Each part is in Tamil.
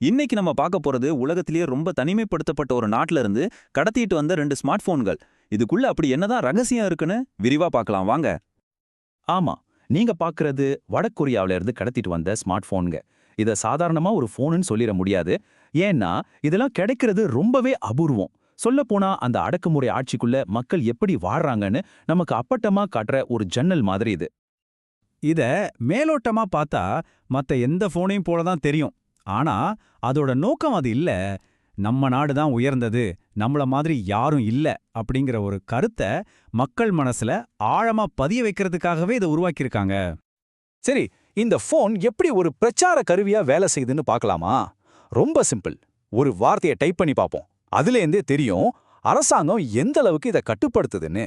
இன்னைக்கு நம்ம பார்க்க போறது உலகத்திலேயே ரொம்ப தனிமைப்படுத்தப்பட்ட ஒரு நாட்டுல இருந்து கடத்திட்டு வந்த ரெண்டு ஸ்மார்ட் போன்கள். இதுக்குள்ள அப்படி என்னதான் ரகசியம் இருக்குன்னு விரிவா பார்க்கலாம். வாங்க. ஆமா. நீங்க பாக்குறது வடகொரியாவில இருந்து கடத்திட்டு வந்த ஸ்மார்ட் போன்க இத சாதாரணமா ஒரு போனுன்னு சொல்லிட முடியாது. ஏன்னா இதெல்லாம் கிடைக்கிறது ரொம்பவே அபூர்வம். சொல்லப்போனா அந்த அடக்குமுறை ஆட்சிக்குள்ள மக்கள் எப்படி வாழ்றாங்கன்னு நமக்கு அப்பட்டமா காட்டுற ஒரு ஜன்னல் மாதிரி இது. இத மேலோட்டமா பார்த்தா மத்த எந்த போனையும் போல தான் தெரியும். ஆனா அதோட நோக்கம் அது இல்ல. நம்ம நாடு தான் உயர்ந்தது நம்மள மாதிரி யாரும் இல்ல அப்படிங்கிற ஒரு கருத்தை மக்கள் மனசுல ஆழமா பதிய வைக்கிறதுக்காகவே இதை உருவாக்கியிருக்காங்க. சரி இந்த ஃபோன் எப்படி ஒரு பிரச்சார கருவியா வேலை செய்யுதுன்னு பார்க்கலாமா? ரொம்ப சிம்பிள். ஒரு வார்த்தையை டைப் பண்ணி பார்ப்போம். அதுலேருந்தே தெரியும் அரசாங்கம் எந்த அளவுக்கு இதை கட்டுப்படுத்துதுன்னு.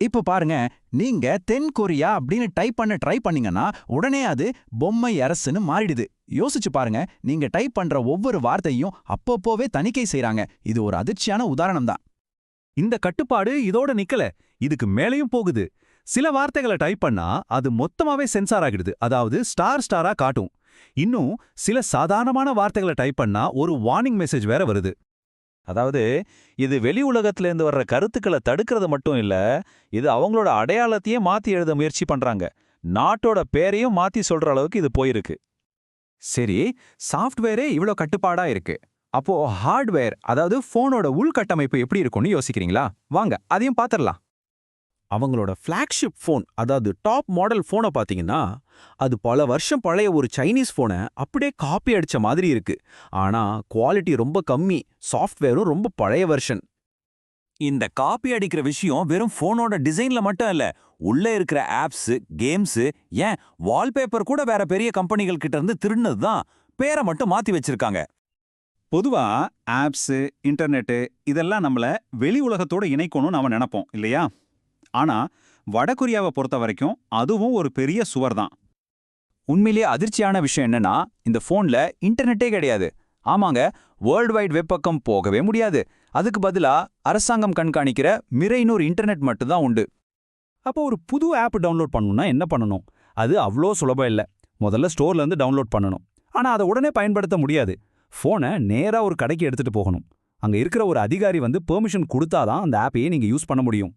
இப்போ பாருங்க நீங்க தென் கொரியா அப்படின்னு டைப் பண்ண ட்ரை பண்ணீங்கன்னா உடனே அது பொம்மை அரசுன்னு மாறிடுது. யோசிச்சு பாருங்க நீங்க டைப் பண்ற ஒவ்வொரு வார்த்தையும் அப்பப்போவே தணிக்கை செய்யறாங்க இது ஒரு அதிர்ச்சியான உதாரணம் தான் இந்த கட்டுப்பாடு இதோட நிக்கல. இதுக்கு மேலேயும் போகுது. சில வார்த்தைகளை டைப் பண்ணா அது மொத்தமாவே சென்சார் ஆகிடுது. அதாவது ஸ்டார் ஸ்டாரா காட்டும். இன்னும் சில சாதாரணமான வார்த்தைகளை டைப் பண்ணா ஒரு வார்னிங் மெசேஜ் வேற வருது. அதாவது இது வெளி உலகத்துல இருந்து வர்ற கருத்துக்களை தடுக்கிறது மட்டும் இல்ல இது அவங்களோட அடையாளத்தையே மாத்தி எழுத முயற்சி பண்றாங்க. நாட்டோட பேரையும் மாத்தி சொல்ற அளவுக்கு இது போயிருக்கு. சரி சாஃப்ட்வேரே இவ்ளோ கட்டுப்பாடா இருக்கு. அப்போ ஹார்ட்வேர் அதாவது ஃபோனோட உள்கட்டமைப்பு எப்படி இருக்கும்னு யோசிக்கிறீங்களா? வாங்க அதையும் பார்த்துடலாம் அவங்களோட ஃப்ளாக்ஷிப் ஃபோன் அதாவது டாப் மாடல் ஃபோனை பார்த்தீங்கன்னா அது பல வருஷம் பழைய ஒரு சைனீஸ் ஃபோனை அப்படியே காப்பி அடிச்ச மாதிரி இருக்கு. ஆனா குவாலிட்டி ரொம்ப கம்மி சாஃப்ட்வேரும் ரொம்ப பழைய வெர்ஷன் இந்த காப்பி அடிக்கிற விஷயம் வெறும் ஃபோனோட டிசைன்ல மட்டும் இல்லை உள்ள இருக்கிற ஆப்ஸ் கேம்ஸ் ஏன் வால்பேப்பர் கூட வேற பெரிய கம்பெனிகள் கிட்ட இருந்து திருடினது தான் பேரை மட்டும் மாத்தி வச்சிருக்காங்க. பொதுவா ஆப்ஸ் இன்டர்நெட்டு இதெல்லாம் நம்மள வெளி உலகத்தோட இணைக்கணும்னு நாம நினைப்போம் இல்லையா? ஆனா வடகொரியாவை பொறுத்த வரைக்கும் அதுவும் ஒரு பெரிய சுவர் தான் உண்மையிலேயே அதிர்ச்சியான விஷயம் என்னன்னா இந்த ஃபோன்ல இன்டர்நெட்டே கிடையாது. ஆமாங்க வேர்ல்டு வைட் வெப் பக்கம் போகவே முடியாது. அதுக்கு பதிலா அரசாங்கம் கண்காணிக்கிற மிரைனூர் இன்டர்நெட் மட்டும்தான் உண்டு. அப்போ ஒரு புது ஆப் டவுன்லோட் பண்ணணும்னா என்ன பண்ணணும்? அது அவ்வளோ சுலபம் இல்ல. முதல்ல ஸ்டோர்ல இருந்து டவுன்லோட் பண்ணணும். ஆனா அதை உடனே பயன்படுத்த முடியாது. ஃபோனை நேரா ஒரு கடைக்கு எடுத்துகிட்டு போகணும். அங்க இருக்கிற ஒரு அதிகாரி வந்து பெர்மிஷன் கொடுத்தாதான் அந்த ஆப்பையே நீங்க யூஸ் பண்ண முடியும்.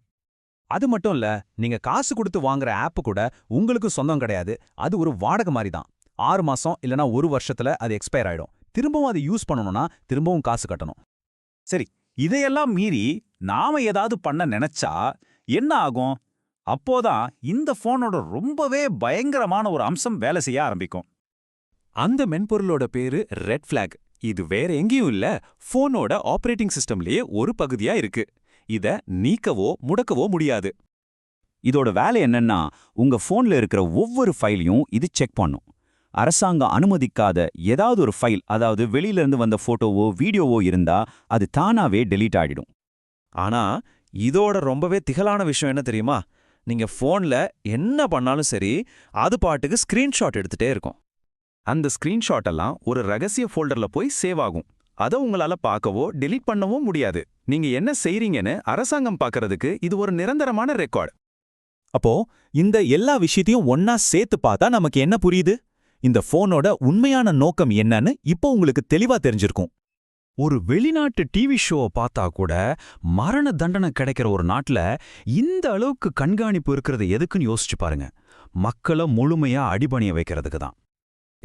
அது மட்டும் இல்ல நீங்க காசு கொடுத்து வாங்குற ஆப் கூட உங்களுக்கு சொந்தம் கிடையாது. அது ஒரு வாடகை மாதிரி தான் ஆறு மாசம் இல்லனா ஒரு வருஷத்துல அது எக்ஸ்பயர் ஆயிடும். திரும்பவும் அதை யூஸ் பண்ணணும்னா திரும்பவும் காசு கட்டணும். சரி இதையெல்லாம் மீறி நாம ஏதாவது பண்ண நினைச்சா என்ன ஆகும்? அப்போதான் இந்த போனோட ரொம்பவே பயங்கரமான ஒரு அம்சம் வேலை செய்ய ஆரம்பிக்கும். அந்த மென்பொருளோட பேரு ரெட் ஃபிளாக் இது வேற எங்கேயும் இல்ல ஃபோனோட ஆபரேட்டிங் சிஸ்டம்லயே ஒரு பகுதியா இருக்கு. இத நீக்கவோ முடக்கவோ முடியாது. இதோட வேலை என்னன்னா உங்க ஃபோன்ல இருக்கிற ஒவ்வொரு ஃபைலையும் இது செக் பண்ணும். அரசாங்கம் அனுமதிக்காத ஏதாவது ஒரு ஃபைல் அதாவது வெளியில இருந்து வந்த ஃபோட்டோவோ வீடியோவோ இருந்தா அது தானாவே டெலீட் ஆகிடும் ஆனா இதோட ரொம்பவே திகழான விஷயம் என்ன தெரியுமா? நீங்க ஃபோன்ல என்ன பண்ணாலும் சரி அது பாட்டுக்கு ஸ்கிரீன்ஷாட் எடுத்துட்டே இருக்கும். அந்த ஸ்கிரீன்ஷாட் எல்லாம் ஒரு ரகசிய ஃபோல்டர்ல போய் சேவ் ஆகும். அதை உங்களால பார்க்கவோ டெலீட் பண்ணவோ முடியாது. நீங்க என்ன செய்றீங்கன்னு அரசாங்கம் பார்க்கறதுக்கு இது ஒரு நிரந்தரமான ரெக்கார்ட் அப்போ இந்த எல்லா விஷயத்தையும் ஒன்னா சேர்த்து பார்த்தா நமக்கு என்ன புரியுது? இந்த ஃபோனோட உண்மையான நோக்கம் என்னன்னு இப்போ உங்களுக்கு தெளிவா தெரிஞ்சிருக்கும். ஒரு வெளிநாட்டு டிவி ஷோவை பார்த்தா கூட மரண தண்டனை கிடைக்கிற ஒரு நாட்டுல இந்த அளவுக்கு கண்காணிப்பு இருக்கிறது எதுக்குன்னு யோசிச்சு பாருங்க. மக்களை முழுமையா அடிபணிய வைக்கிறதுக்கு தான்.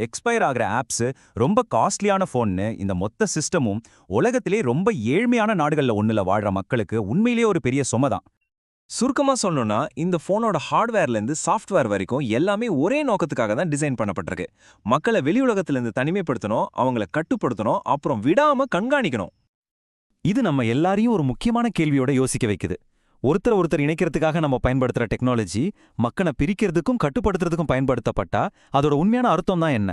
எக்ஸ்பயர் ஆகிற ஆப்ஸ் ரொம்ப காஸ்ட்லியான ஃபோன்னு இந்த மொத்த சிஸ்டமும் உலகத்திலே ரொம்ப ஏழ்மையான நாடுகள்ல ஒன்றில் வாழ்ற மக்களுக்கு உண்மையிலேயே ஒரு பெரிய சுமை தான். சுருக்கமா சொல்லணும்னா இந்த ஃபோனோட ஹார்ட்வேர்ல இருந்து சாஃப்ட்வேர் வரைக்கும் எல்லாமே ஒரே நோக்கத்துக்காக தான் டிசைன் பண்ணப்பட்டிருக்கு. மக்களை வெளி உலகத்துல இருந்து தனிமைப்படுத்தணும் அவங்கள கட்டுப்படுத்தணும் அப்புறம் விடாம கண்காணிக்கணும். இது நம்ம எல்லாரையும் ஒரு முக்கியமான கேள்வியோட யோசிக்க வைக்குது. ஒருத்தர் ஒருத்தர் இணைக்கிறதுக்காக நம்ம பயன்படுத்துற டெக்னாலஜி மக்களை பிரிக்கிறதுக்கும் கட்டுப்படுத்துறதுக்கும் பயன்படுத்தப்பட்டா அதோட உண்மையான அர்த்தம் தான் என்ன?